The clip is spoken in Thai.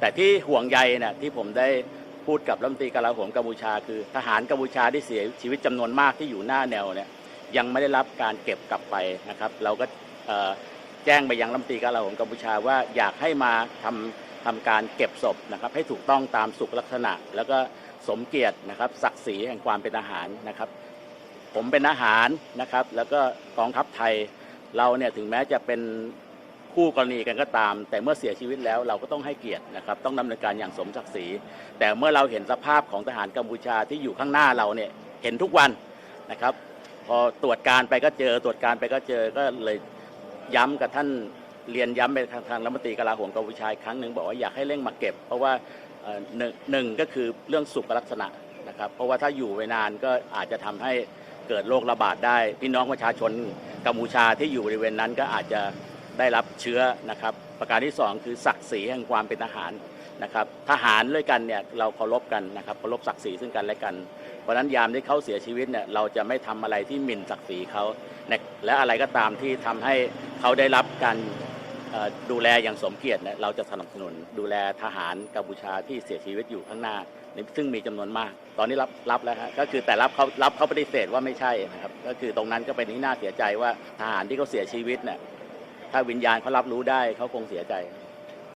แต่ที่ห่วงใยเนี่ยที่ผมได้พูดกับรัฐมนตรีกลาโหมกัมพูชา คือทหารกัมพูชาที่เสียชีวิตจำนวนมากที่อยู่หน้าแนวเนี่ยยังไม่ได้รับการเก็บกลับไปนะครับ เราก็แจ้งไปยังรัฐมนตรีกลาโหมกัมพูชาว่าอยากให้มาทำทำการเก็บศพนะครับ ให้ถูกต้องตามสุขลักษณะ แล้วก็สมเกียรตินะครับศักดิ์ศรีแห่งความเป็นทหารนะครับ ผมเป็นทหารนะครับ แล้วก็กองทัพไทยเราเนี่ยถึงแม้จะเป็น คู่กรณีกันก็ตาม แต่เมื่อเสียชีวิตแล้วเราก็ต้องให้เกียรตินะครับต้องดำเนินการอย่างสมศักดิ์ศรี แต่เมื่อเราเห็นสภาพของทหารกัมพูชาที่อยู่ข้างหน้าเราเนี่ยเห็นทุกวันนะครับ พอตรวจการไปก็เจอตรวจการไปก็เจอก็เลยย้ำกับท่านเรียนย้ำไปทางทางรัฐมนตรีกลาโหมกัมพูชากครั้งหนึ่งบอกว่าอยากให้เร่งมาเก็บ เพราะว่าหนึ่งหนึ่งก็คือเรื่องสุขลักษณะนะครับเพราะว่าถ้าอยู่ไว้นานก็อาจจะทำให้เกิดโรคระบาดได้ พี่น้องประชาชนกัมพูชาที่อยู่บริเวณนั้นก็อาจจะ ได้รับเชื้อนะครับ ประการที่สองคือศักดิ์ศรีแห่งความเป็นทหารนะครับ ทหารด้วยกันเนี่ยเราเคารพกันนะครับเคารพศักดิ์ศรีซึ่งกันและกัน เพราะนั้นยามที่เขาเสียชีวิตเนี่ยเราจะไม่ทำอะไรที่หมิ่นศักดิ์ศรีเขาและอะไรก็ตามที่ทำให้เขาได้รับการดูแลอย่างสมเกียรติเนี่ยเราจะสนับสนุนดูแลทหารกัมพูชาที่เสียชีวิตอยู่ข้างหน้า ซึ่งมีจำนวนมาก ตอนนี้รับรับแล้วฮะก็คือแต่รับเขารับเขาปฏิเสธว่าไม่ใช่นะครับก็คือตรงนั้นก็เป็นที่น่าเสียใจว่าทหารที่เขาเสียชีวิตเนี่ย ถ้าวิญญาณเขารับรู้ได้เขาคงเสียใจ